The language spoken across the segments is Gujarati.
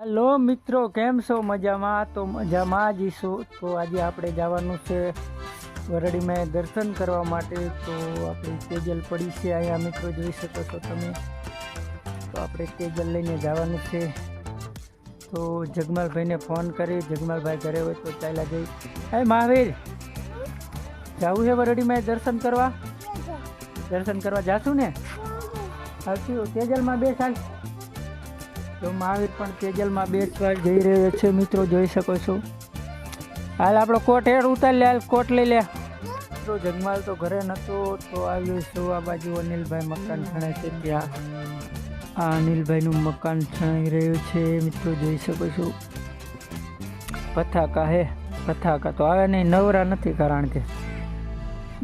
હેલો મિત્રો કેમ છો? મજામાં? તો મજામાં જ ઈશું તો આજે આપણે જવાનું છે વરડીમાં દર્શન કરવા માટે. તો આપણે તેજલ પડી છે અહીંયા મિત્રો જોઈ શકો છો તમે. તો આપણે તેજલ લઈને જવાનું છે. તો જગમાલભાઈને ફોન કરી. જગમાલભાઈ ઘરે હોય તો ચાલ્યા જઈ. હે મહાવીર જવું છે વરડીમાં દર્શન કરવા? દર્શન કરવા જાશું ને? આવશું. તેજલમાં બે સાલ તો મહાવીર પણ તેજલમાં બેસવા જઈ રહ્યો છે. મિત્રો, જોઈ શકો છો. હાલ આપણો કોટ હેડ ઉતાર લે, હાલ કોટ લઈ લે. મિત્રો, જગમાલ તો ઘરે નહોતો તો આવ્યો છું. આ બાજુ અનિલભાઈ મકાન છણાય છે ત્યાં. આ અનિલભાઈનું મકાન છણાઈ રહ્યું છે. મિત્રો, જોઈ શકો છો. પથાકા હે, પથાકા તો આવે નહીં, નવરા નથી કારણ કે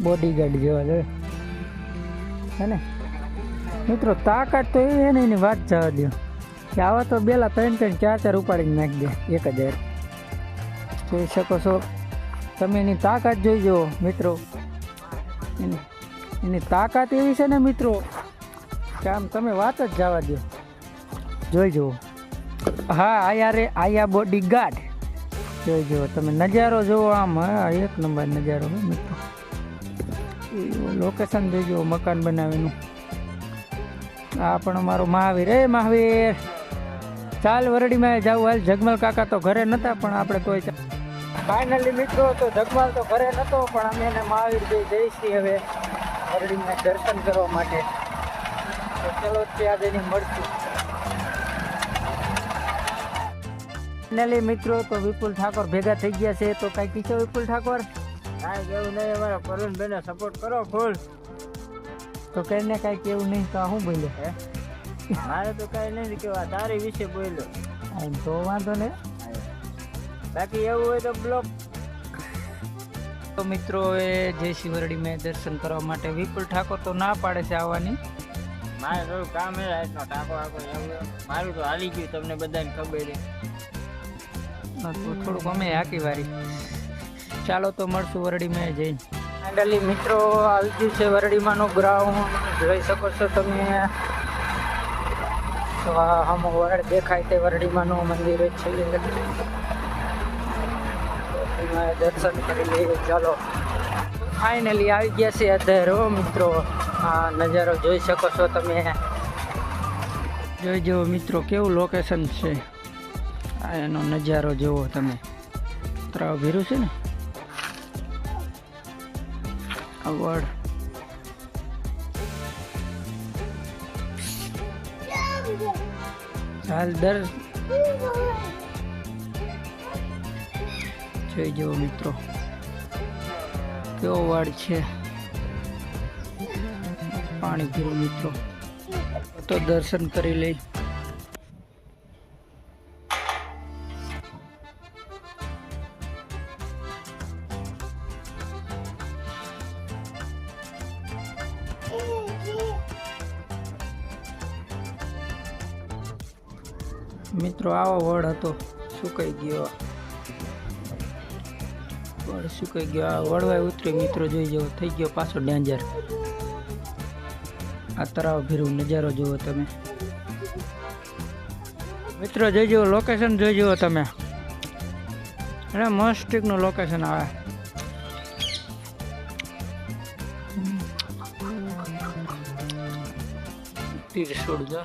બોડીગાર્ડ જેવા છે હે ને? મિત્રો, તાકાત તો એ નહીં વાત જવા દો આવા તો બેલા ત્રણ ત્રણ ચાર ચાર ઉપાડીને નાખી દે, એક હજાર જોઈ શકો છો, તમે એની તાકાત જોઈ જુઓ, મિત્રો. એની એની તાકાત એવી છે ને, મિત્રો, કે આમ તમે વાત જ જવા દો. જોઈ જુઓ. હા, આયા રે, આયા બોડી ગાર્ડ જોઈ જુઓ, તમે નજારો જુઓ આમ, હા, એક નંબર નજારો, હો, મિત્રો. લોકેશન જોઈ જુઓ, મકાન બનાવેનું. આ પણ અમારો મહાવીર. એ મહાવીર! ચાલ વરડીમાં જાવ હાલ જગમલ કાકા તો ઘરે નતા પણ આપણે તોય ફાઇનલી મિત્રો તો જગમલ તો ઘરે નતો પણ અમે એને મહાવીર જઈ જઈશી હવે વરડીમાં દર્શન કરવા માટે. તો ચલો ત્યાં જઈને મળશું. ફાઇનલી મિત્રો તો વિપુલ ઠાકોર ભેગા થઈ ગયા છે. તો કઈ કીધો વિપુલ ઠાકોર? કાંઈ કેવું નહીં અમારા પરુણભાઈને સપોર્ટ કરો ફૂલ તો કઈને કાંઈ કેવું નહીં તો શું બોલ્યો? હે? મારે તો કાંઈ નહીં કેવા તારી વિશે બોલ્યો. તો વાંધો નહીં. બાકી એવું હોય તો બ્લોક તો મિત્રો એ જય શિવરડી મેં દર્શન કરવા માટે વિપુલ ઠાકોર તો ના પાડે છે આવવાની. મારે થોડું કામ એ રાતનો ટાંકો આખો એવું મારું તો હાલી ગયું તમને બધાને ખબર થોડુંક અમે હાકી વારી. ચાલો તો મળશું વરડી મેં જઈને ફાઇનલી મિત્રો આવી ગયું છે વરડીમાંનું ગ્રાઉન્ડ જોઈ શકો છો તમે. તો આ વરડ દેખાય તે વરડીમાંનું મંદિર જ છે. એમાં દર્શન કરી લઈએ ચાલો. ફાઇનલી આવી ગયા છે હો મિત્રો. આ નજારો જોઈ શકો છો તમે. જોઈ જુઓ મિત્રો, કેવું લોકેશન છે? આ એનો નજારો જુઓ તમે. ત્રાવ ભીરું છે ને? અવડ ચાલ દર જોઈ જવો મિત્રો, કેવો વાડ છે. પાણી પીવું મિત્રો. તો દર્શન કરી લઈ. મિત્રો, આવો વડ હતો. સુકાઈ ગયો. વડ સુકાઈ ગયો. આ વડવાય ઉતરી મિત્રો, જોઈ જવો થઈ ગયો પાછો ડેન્જર આ તળાવ ભીરું, નજારો જુઓ તમે. મિત્રો, જોઈ જુઓ લોકેશન જોઈ જુઓ તમે. એટલે મસ્ટિકનું લોકેશન આવે. તીરસોડ જો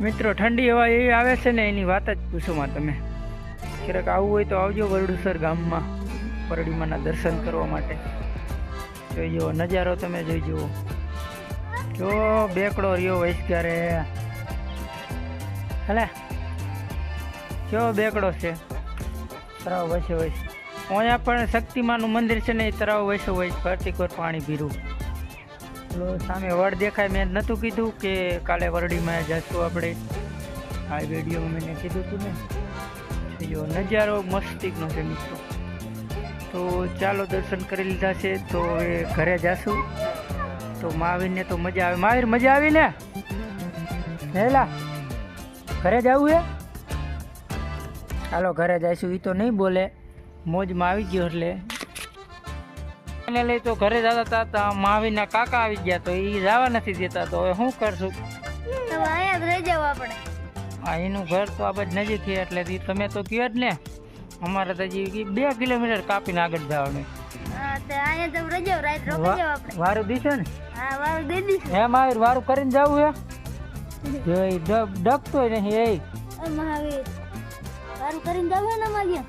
મિત્રો, ઠંડી હવા એવી આવે છે ને, એની વાત જ પૂછોમાં તમે. ક્યારેક આવવું હોય તો આવજો વરડુસર ગામમાં, પરડીમાના દર્શન કરવા માટે. જોઈ જુઓ, નજારો તમે જોઈ જુઓ. જો બેકડો રહ્યો વૈસ ક્યારે. હલે કેવો બેકડો છે. તળાવ વૈસે વૈશ. અહીંયા પણ શક્તિમાનું મંદિર છે ને, એ તળાવ વૈસે વૈસ ફરતી પાણી પેલો સામે વડ દેખાય. મેં નહોતું કીધું કે કાલે વરડીમાં જશું આપણે. આ વિડીયોમાં મેં કીધું હતું ને. જો નજારો મસ્તિકનો છે મિત્રો. તો ચાલો દર્શન કરી લીધા છે. તો હવે ઘરે જાશું. તો મહાવીરને તો મજા આવે. મહાવીર મજા આવી ને? હેલા, ઘરે જવું હે? હાલો, ઘરે જઈશું. એ તો નહીં બોલે. મોજમાં આવી ગયો એટલે. ફાઇનલી તો ઘરે જતા હતા તો માવીના કાકા આવી ગયા તો એ જવા નથી દેતા તો હવે શું કરશું? હા અહીંયા રહી જાવ આપણે. આ એનું ઘર તો આ બાજુ નજીક છે એટલે તમે તો કહો જ ને. અમારે તો હજી બે કિલોમીટર કાપીને આગળ જવાનું. વારું દીશે ને? માવીર વારું કરીને જવું હે? જો એ નહીં એ. મહાવીર. વારું કરીને જાવ ને માગ્યા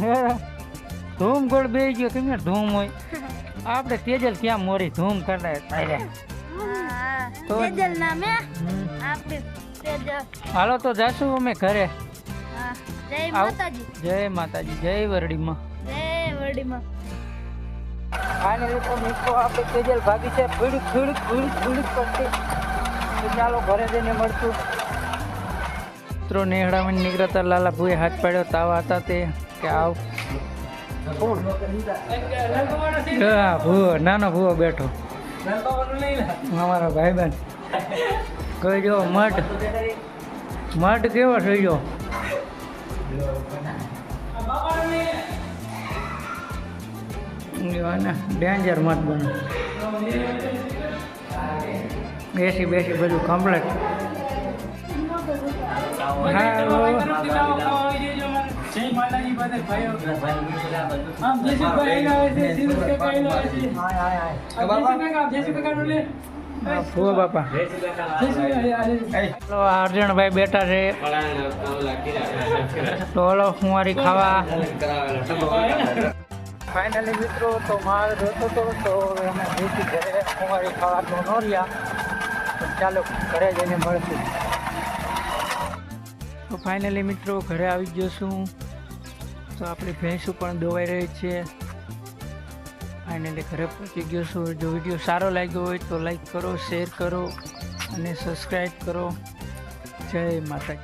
હે, ધૂમ ગોળ બે ગયો કેમ ધૂમ હોય. આપણે તેજલ ક્યાં મોરી ધૂમ તો- તેજલ નામે આપણે હાલો તો જાશું અમે ઘરે. જય માતાજી. જય માતાજી જય વરડીમાં. જય વડીમાં ફાઇનલી તો મિત્રો આપણે તેજલ ભાગી છે ફીડક ફીડક ફીડક કરતી. ચાલો ઘરે જઈને મળશું. મિત્રો નેહડામાં નીકળતા લાલા ભૂએ હાથ પાડ્યો તાવા હતા તે કે આવ. હા ભૂવો નાનો ભૂવો બેઠો. અમારો બેન કહી જો મઠ મઠ કેવો થઈ ગયો? ડેન્જર મત બને બેસી બેસી, બધું કમ્પ્લેટ ફુવા બાપા. તો અર્જણભાઈ બેઠા છે. તો હલો ફુવારી ખાવા. ફાઇનલી મિત્રો તો માલ જોતો હતો તો અમે ઘરે. કુંવારી ખાવા તો ન રહ્યા. ચાલો ઘરે જઈને મળશું. તો ફાઇનલી મિત્રો ઘરે આવી ગયો છું. તો આપણી ભેંસું પણ દોવાઈ રહી છે. ફાઇનલી ઘરે પહોંચી ગયો છું. જો વીડિયો સારો લાગ્યો હોય તો લાઈક કરો શેર કરો અને સબસ્ક્રાઈબ કરો. જય માતા